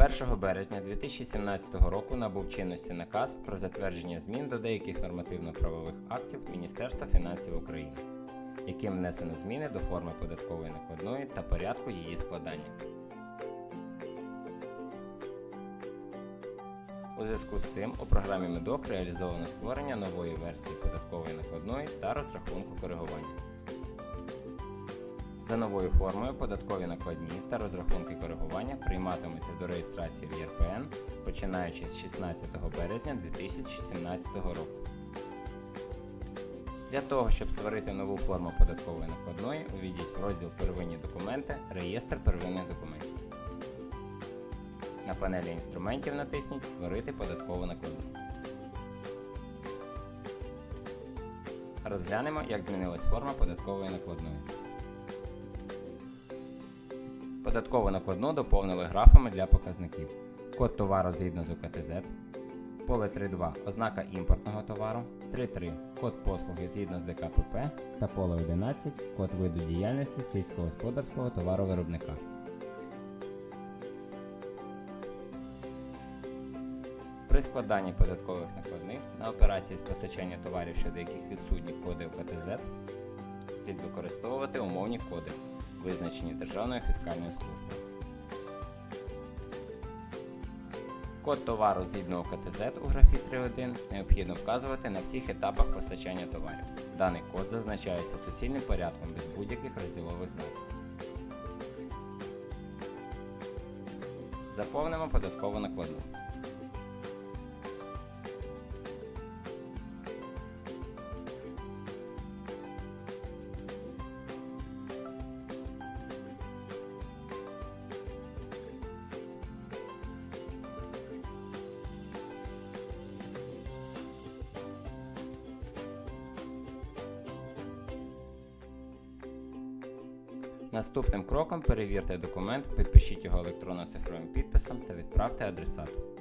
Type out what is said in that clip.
1 березня 2017 року набув чинності наказ про затвердження змін до деяких нормативно-правових актів Міністерства фінансів України, яким внесено зміни до форми податкової накладної та порядку її складання. У зв'язку з цим у програмі Медок реалізовано створення нової версії податкової накладної та розрахунку коригування. За новою формою податкові накладні та розрахунки коригування прийматимуться до реєстрації в ЄРПН починаючи з 16 березня 2017 року. Для того, щоб створити нову форму податкової накладної, увійдіть в розділ Первинні документи Реєстр первинних документів. На панелі інструментів натисніть Створити податкову накладну. Розглянемо, як змінилась форма податкової накладної. Податкову накладну доповнили графами для показників. Код товару згідно з УКТЗ, поле 3.2 ознака імпортного товару, 3.3 код послуги згідно з ДКПП та поле 11 код виду діяльності сільськогосподарського товаровиробника. При складанні податкових накладних на операції з постачання товарів, щодо яких відсутні коди УКТЗ, слід використовувати умовні коди, визначені Державною фіскальною службою. Код товару згідно УКТЗ у графі 3.1 необхідно вказувати на всіх етапах постачання товарів. Даний код зазначається суцільним порядком без будь-яких розділових знаків. Заповнимо податкову накладну. Наступним кроком перевірте документ, підпишіть його електронно-цифровим підписом та відправте адресату.